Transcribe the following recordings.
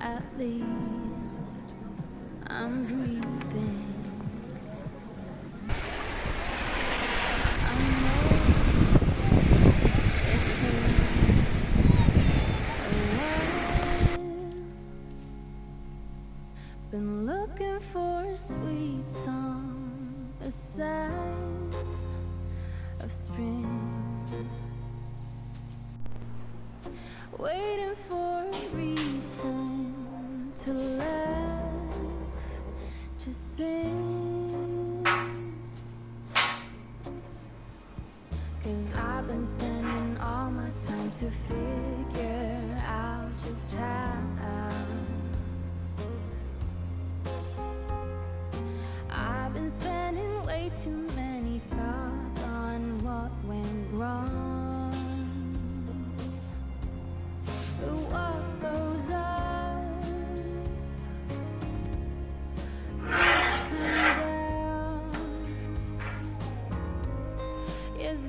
At least I'm breathing. Been looking for a sweet song, a sign of spring. Waiting for to laugh, to sing. Cause I've been spending all my time to figure out just how. I've been spending way too much.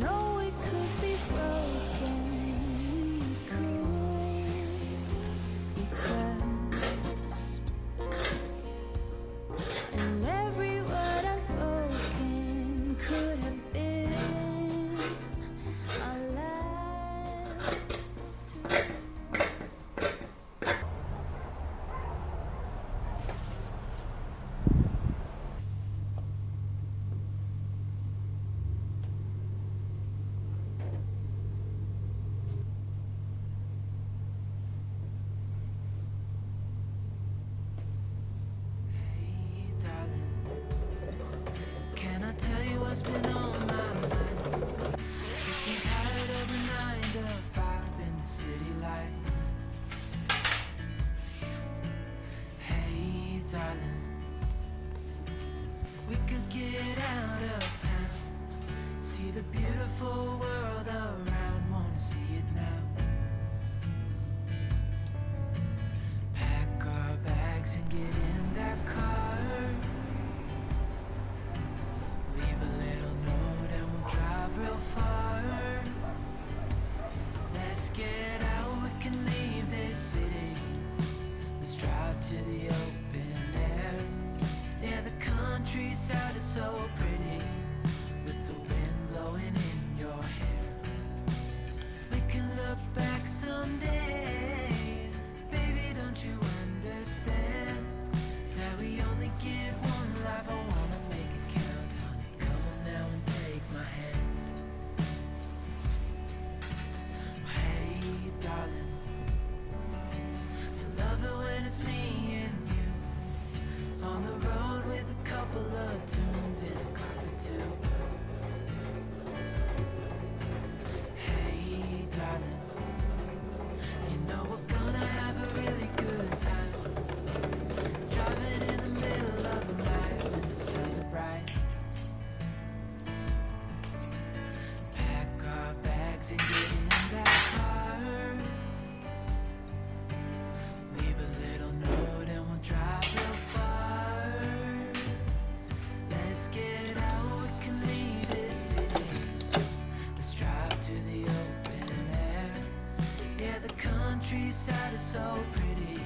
know it could be broken. countryside is so pretty. countryside is so pretty.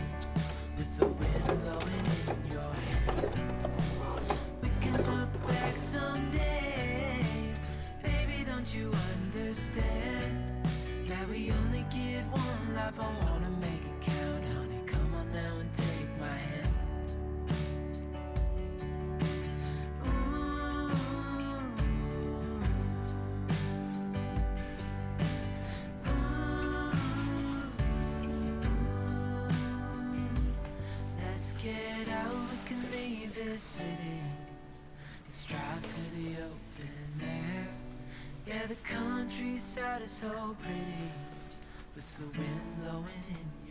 this city Let's drive to the open air. Yeah, the countryside is so pretty With the wind blowing in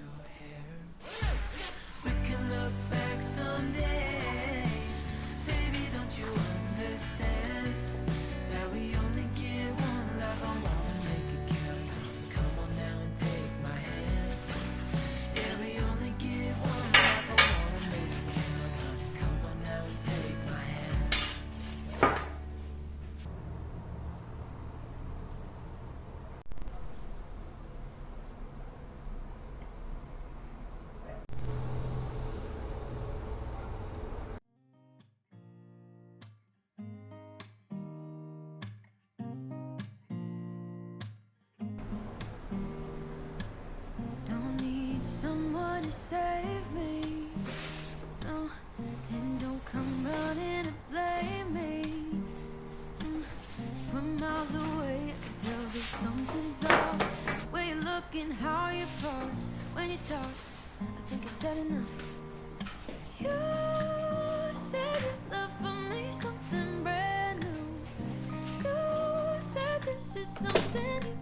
to save me. No, and don't come running to blame me. Mm, From miles away, I tell that something's off. Way you look and how you pose when you talk. I think I said enough. You said you love for me something brand new. You said this is something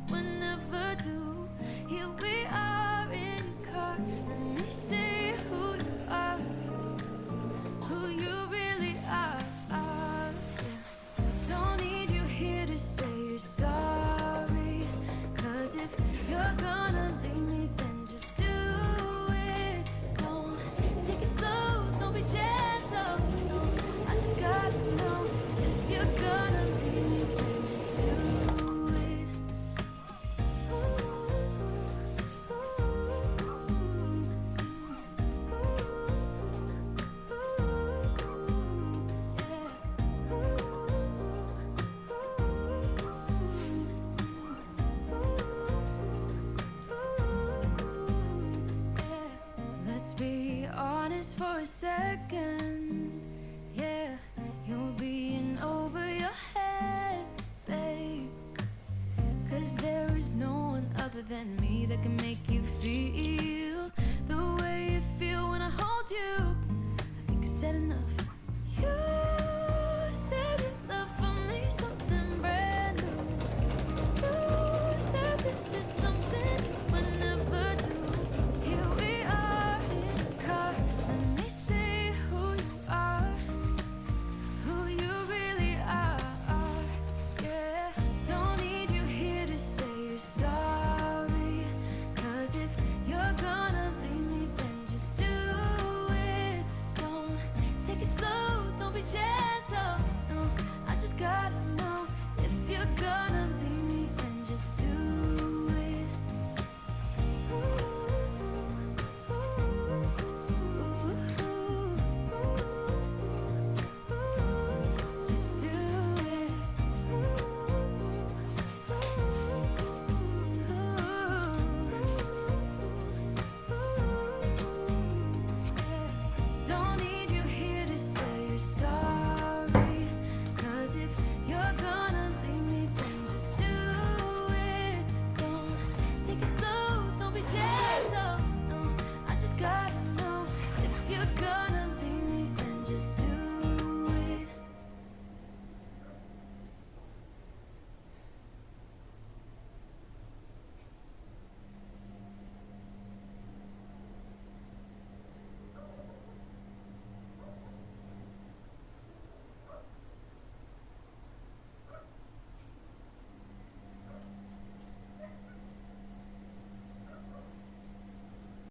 honest for a second. Yeah, you're being over your head, babe. Cause there is no one other than me that can make you feel the way you feel when I hold you. I think I said enough.